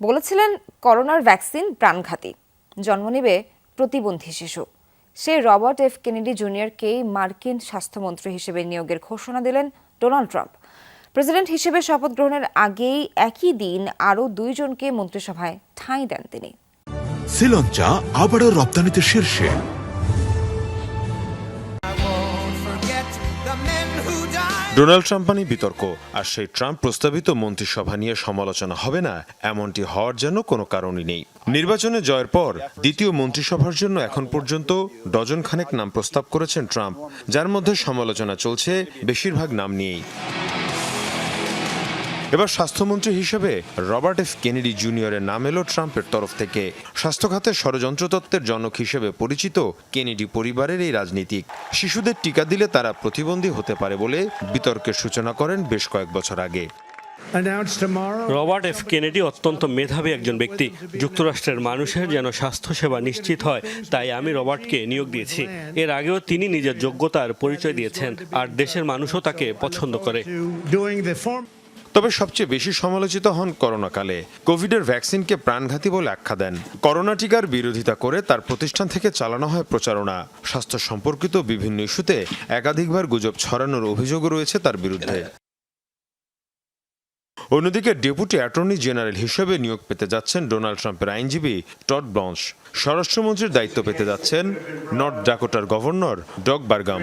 বলেছিলেন করোনার ভ্যাকসিন প্রাণঘাতী। জন্ম নেবে প্রতিবন্ধী শিশু। সে রবার্ট এফ কেনেডি জুনিয়রকেই মার্কিন স্বাস্থ্যমন্ত্রী হিসেবে নিয়োগের ঘোষণা দিলেন ডোনাল্ড ট্রাম্প। প্রেসিডেন্ট হিসেবে শপথ গ্রহণের আগেই একই দিন আরও দুইজনকে মন্ত্রিসভায় ঠাঁই দেন তিনি। শ্রীলঞ্চা আবারও রপ্তানিতে শীর্ষে। ডোনাল্ড ট্রাম্প মানে বিতর্ক, আর সেই ট্রাম্প প্রস্তাবিত মন্ত্রিসভা নিয়ে সমালোচনা হবে না, এমনটি হওয়ার যেন কোনো কারণই নেই। নির্বাচনে জয়ের পর দ্বিতীয় মন্ত্রিসভার জন্য এখন পর্যন্ত ডজন খানেক নাম প্রস্তাব করেছেন ট্রাম্প, যার মধ্যে সমালোচনা চলছে, বেশিরভাগ নাম নিয়েই। এবার স্বাস্থ্যমন্ত্রী হিসেবে রবার্ট এফ. কেনেডি জুনিয়রের নাম এলো ট্রাম্পের তরফ থেকে। স্বাস্থ্য খাতে ষড়যন্ত্র তত্ত্বের জনক হিসেবে পরিচিত কেনেডি পরিবারের এই রাজনীতিক। শিশুদের টিকা দিলে তারা প্রতিবন্ধী হতে পারে বলে বিতর্কের সূচনা করেন বেশ কয়েক বছর আগে। Robert F. কেনেডি অত্যন্ত মেধাবী একজন ব্যক্তি। যুক্তরাষ্ট্রের মানুষের যেন স্বাস্থ্যসেবা নিশ্চিত হয় তাই আমি রবার্টকে নিয়োগ দিয়েছি। এর আগেও তিনি নিজের যোগ্যতার পরিচয় দিয়েছেন আর দেশের মানুষও তাকে পছন্দ করে। তবে সবচেয়ে বেশি সমালোচিত হন করোনাকালে। কোভিডের ভ্যাকসিনকে প্রাণঘাতী বলে আখ্যা দেন। করোনা টিকার বিরোধিতা করে তার প্রতিষ্ঠান থেকে চালানো হয় প্রচারণা। স্বাস্থ্য সম্পর্কিত বিভিন্ন ইস্যুতে একাধিকবার গুজব ছড়ানোর অভিযোগ রয়েছে তার বিরুদ্ধে। অন্যদিকে ডেপুটি অ্যাটর্নি জেনারেল হিসেবে নিয়োগ পেতে যাচ্ছেন ডোনাল্ড ট্রাম্পের আইনজীবী টড ব্লঞ্চ স্বরাষ্ট্রমন্ত্রীর দায়িত্ব পেতে যাচ্ছেন নর্থ ডাকোটার governor Doug Burgum.